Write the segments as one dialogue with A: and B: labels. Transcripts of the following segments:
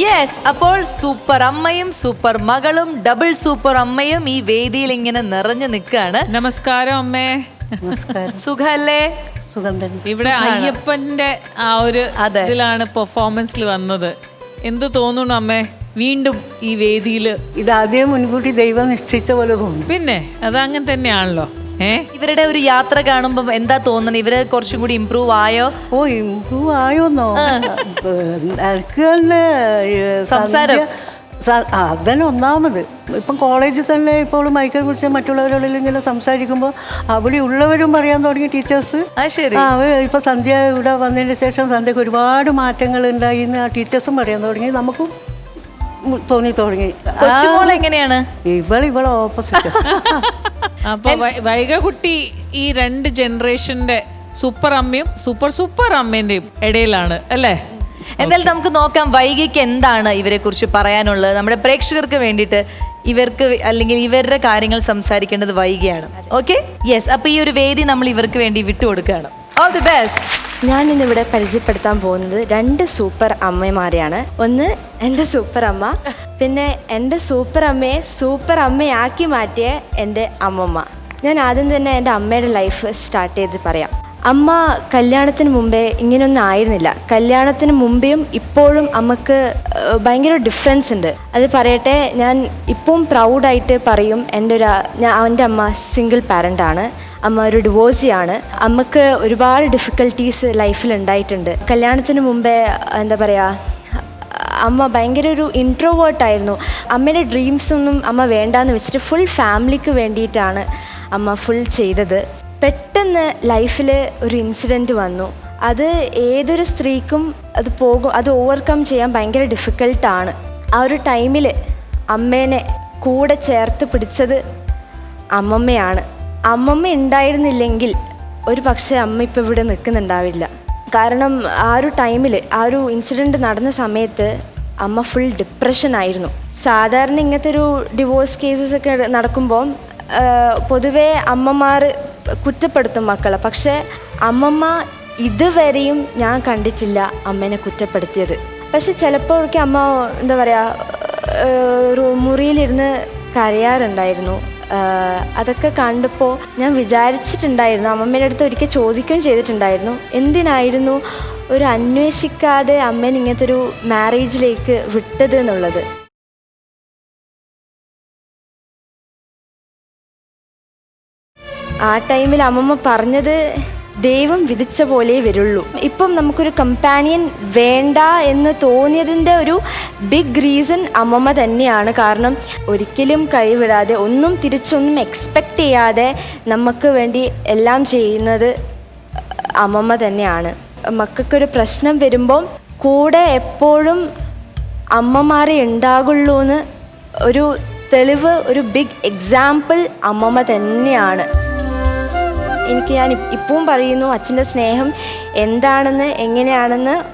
A: Yes അപ്പോൾ super അമ്മയും super മകളും ഡബിൾ സൂപ്പർ അമ്മയും ഈ വേദിയിൽ ഇങ്ങനെ നിറഞ്ഞു നിൽക്കുകയാണ്.
B: നമസ്കാരം അമ്മേ.
C: നമസ്കാരം.
A: സുഖല്ലേ?
C: സുഖം തന്നെ.
B: ഇവിടെ അയ്യപ്പന്റെ ആ ഒരു
A: അതെ.
B: ഇതിലാണ് പെർഫോമൻസിൽ വന്നത്. എന്ത് തോന്നുന്നു അമ്മേ? വീണ്ടും ഈ വേദിയിൽ
C: ആദ്യം മുൻകൂട്ടി ദൈവം നിശ്ചയിച്ച പോലെ തോന്നുന്നു.
B: പിന്നെ അത് അങ്ങനെ തന്നെയാണല്ലോ.
A: ഇവരുടെ ഒരു യാത്ര കാണുമ്പോൾ എന്താ തോന്നുന്നത്? ഇവർ കുറച്ചും കൂടി ഇമ്പ്രൂവ് ആയോ?
C: ഓ ഇമ്പ്രൂവ് ആയോന്നോ? എനിക്ക് തന്നെ
A: സംസാരം.
C: അതന്നെ ഒന്നാമത്. ഇപ്പം കോളേജിൽ തന്നെ ഇപ്പോൾ മൈക്കിൽ കുറിച്ച് മറ്റുള്ളവരോടെല്ലാം ഇങ്ങനെ സംസാരിക്കുമ്പോൾ അവിടെ ഉള്ളവരും പറയാൻ തുടങ്ങി ടീച്ചേഴ്സ്. ഇപ്പൊ സന്ധ്യ ഇവിടെ വന്നതിന് ശേഷം സന്ധ്യക്ക് ഒരുപാട് മാറ്റങ്ങൾ ഉണ്ടായി എന്ന് ആ ടീച്ചേഴ്സും പറയാൻ തുടങ്ങി. നമുക്കും തോന്നി തുടങ്ങി.
A: എങ്ങനെയാണ്?
C: ഇവൾ ഇവളെ ഓപ്പോസിറ്റ്
B: അപ്പൊ വൈകകുട്ടി ഈ രണ്ട് ജനറേഷന്റെ സൂപ്പർ അമ്മയും സൂപ്പർ സൂപ്പർ അമ്മേന്റെയും ഇടയിലാണ് അല്ലേ?
A: എന്തായാലും നമുക്ക് നോക്കാം വൈകിക്ക് എന്താണ് ഇവരെ കുറിച്ച് പറയാനുള്ളത്. നമ്മുടെ പ്രേക്ഷകർക്ക് വേണ്ടിയിട്ട് ഇവർക്ക് അല്ലെങ്കിൽ ഇവരുടെ കാര്യങ്ങൾ സംസാരിക്കേണ്ടത് വൈകിയാണ്. ഓക്കെ യെസ് അപ്പൊ ഈ ഒരു വേദി നമ്മൾ ഇവർക്ക് വേണ്ടി വിട്ടുകൊടുക്കുകയാണ്. ഓൾ ദി ബെസ്റ്റ്
D: ഞാൻ ഇന്നിവിടെ പരിചയപ്പെടുത്താൻ പോകുന്നത് രണ്ട് സൂപ്പർ അമ്മമാരെയാണ്. ഒന്ന് എന്റെ സൂപ്പർ അമ്മ പിന്നെ എന്റെ സൂപ്പർ അമ്മയെ സൂപ്പർ അമ്മയാക്കി മാറ്റിയ എന്റെ അമ്മമ്മ. ഞാൻ ആദ്യം തന്നെ എന്റെ അമ്മയുടെ ലൈഫ് സ്റ്റാർട്ട് ചെയ്ത് പറയാം. അമ്മ കല്യാണത്തിന് മുമ്പേ ഇങ്ങനെയൊന്നും ആയിരുന്നില്ല. കല്യാണത്തിന് മുമ്പേയും ഇപ്പോഴും അമ്മയ്ക്ക് ഭയങ്കര ഡിഫറൻസ് ഉണ്ട്. അത് പറയട്ടെ ഞാൻ ഇപ്പം പ്രൗഡായിട്ട് പറയും എന്റെ ഒരു എന്റെ അമ്മ സിംഗിൾ പാരന്റാണ് അമ്മ ഒരു ഡിവോഴ്സിയാണ് അമ്മയ്ക്ക് ഒരുപാട് ഡിഫിക്കൽട്ടീസ് ലൈഫിൽ ഉണ്ടായിട്ടുണ്ട് കല്യാണത്തിന് മുമ്പേ എന്താ പറയുക അമ്മ ഭയങ്കര ഒരു ഇൻട്രോവേർട്ടായിരുന്നു അമ്മയുടെ ഡ്രീംസ് ഒന്നും അമ്മ വേണ്ടാന്ന് വെച്ചിട്ട് ഫുൾ ഫാമിലിക്ക് വേണ്ടിയിട്ടാണ് അമ്മ ഫുൾ ചെയ്തത്. പെട്ടെന്ന് ലൈഫിൽ ഒരു ഇൻസിഡന്റ് വന്നു. അത് ഏതൊരു സ്ത്രീക്കും അത് പോകും അത് ഓവർകം ചെയ്യാൻ ഭയങ്കര ഡിഫിക്കൽട്ടാണ് ആ ഒരു ടൈമിൽ അമ്മേനെ കൂടെ ചേർത്ത് പിടിച്ചത് അമ്മമ്മയാണ്. അമ്മമ്മ ഉണ്ടായിരുന്നില്ലെങ്കിൽ ഒരു പക്ഷേ അമ്മ ഇപ്പോൾ ഇവിടെ നിൽക്കുന്നുണ്ടാവില്ല. കാരണം ആ ഒരു ടൈമിൽ ആ ഒരു ഇൻസിഡന്റ് നടന്ന സമയത്ത് അമ്മ ഫുൾ ഡിപ്രഷൻ ആയിരുന്നു. സാധാരണ ഇങ്ങനത്തെ ഒരു ഡിവോഴ്സ് കേസസ് ഒക്കെ നടക്കുമ്പോൾ പൊതുവേ അമ്മമാർ കുറ്റപ്പെടുത്തും മക്കളെ. പക്ഷേ അമ്മമ്മ ഇതുവരെയും ഞാൻ കണ്ടിട്ടില്ല അമ്മേനെ കുറ്റപ്പെടുത്തിയത്. പക്ഷെ ചിലപ്പോഴൊക്കെ അമ്മ എന്താ പറയുക മുറിയിലിരുന്ന് കരയാറുണ്ടായിരുന്നു. അതൊക്കെ കണ്ടപ്പോൾ ഞാൻ വിചാരിച്ചിട്ടുണ്ടായിരുന്നു അമ്മമ്മേന്റെ അടുത്ത് ഒരിക്കൽ ചോദിക്കുകയും ചെയ്തിട്ടുണ്ടായിരുന്നു എന്തിനായിരുന്നു ഒരു അന്വേഷിക്കാതെ അമ്മേനെ ഇങ്ങനത്തെ ഒരു മാരേജിലേക്ക് വിട്ടത് എന്നുള്ളത്? ആ ടൈമിൽ അമ്മമ്മ പറഞ്ഞത് ദൈവം വിധിച്ച പോലെ വരുള്ളൂ. ഇപ്പം നമുക്കൊരു കമ്പാനിയൻ വേണ്ട എന്ന് തോന്നിയതിന്റെ ഒരു ബിഗ് റീസൺ അമ്മമ്മ തന്നെയാണ്. കാരണം ഒരിക്കലും കഴിവിടാതെ ഒന്നും തിരിച്ചൊന്നും എക്സ്പെക്റ്റ് ചെയ്യാതെ നമുക്ക് വേണ്ടി എല്ലാം ചെയ്യുന്നത് അമ്മമ്മ തന്നെയാണ്. മക്കൾക്കൊരു പ്രശ്നം വരുമ്പോൾ കൂടെ എപ്പോഴും അമ്മമാരെ ഉണ്ടാകുള്ളൂ എന്ന് ഒരു തെളിവ് ഒരു ബിഗ് എക്സാമ്പിൾ അമ്മമ്മ തന്നെയാണ്. എനിക്ക് ഞാൻ ഇപ്- ഇപ്പവും പറയുന്നു അച്ഛന്റെ സ്നേഹം എന്താണെന്ന് എങ്ങനെയാണെന്ന്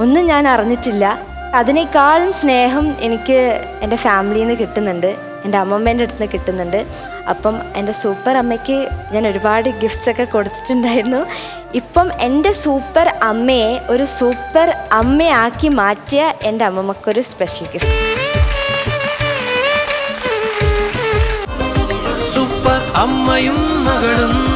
D: ഒന്നും ഞാൻ അറിഞ്ഞിട്ടില്ല. അതിനേക്കാളും സ്നേഹം എനിക്ക് എന്റെ ഫാമിലിയിൽ നിന്ന് കിട്ടുന്നുണ്ട്. എന്റെ അമ്മമ്മേന്റെ അടുത്ത് നിന്ന് കിട്ടുന്നുണ്ട്. അപ്പം എന്റെ സൂപ്പർ അമ്മയ്ക്ക് ഞാൻ ഒരുപാട് ഗിഫ്റ്റ്സ് ഒക്കെ കൊടുത്തിട്ടുണ്ടായിരുന്നു. ഇപ്പം എന്റെ സൂപ്പർ അമ്മയെ ഒരു സൂപ്പർ അമ്മയാക്കി മാറ്റിയ എന്റെ അമ്മമ്മക്കൊരു സ്പെഷ്യൽ ഗിഫ്റ്റ്
E: സൂപ്പർ അമ്മയും മകളും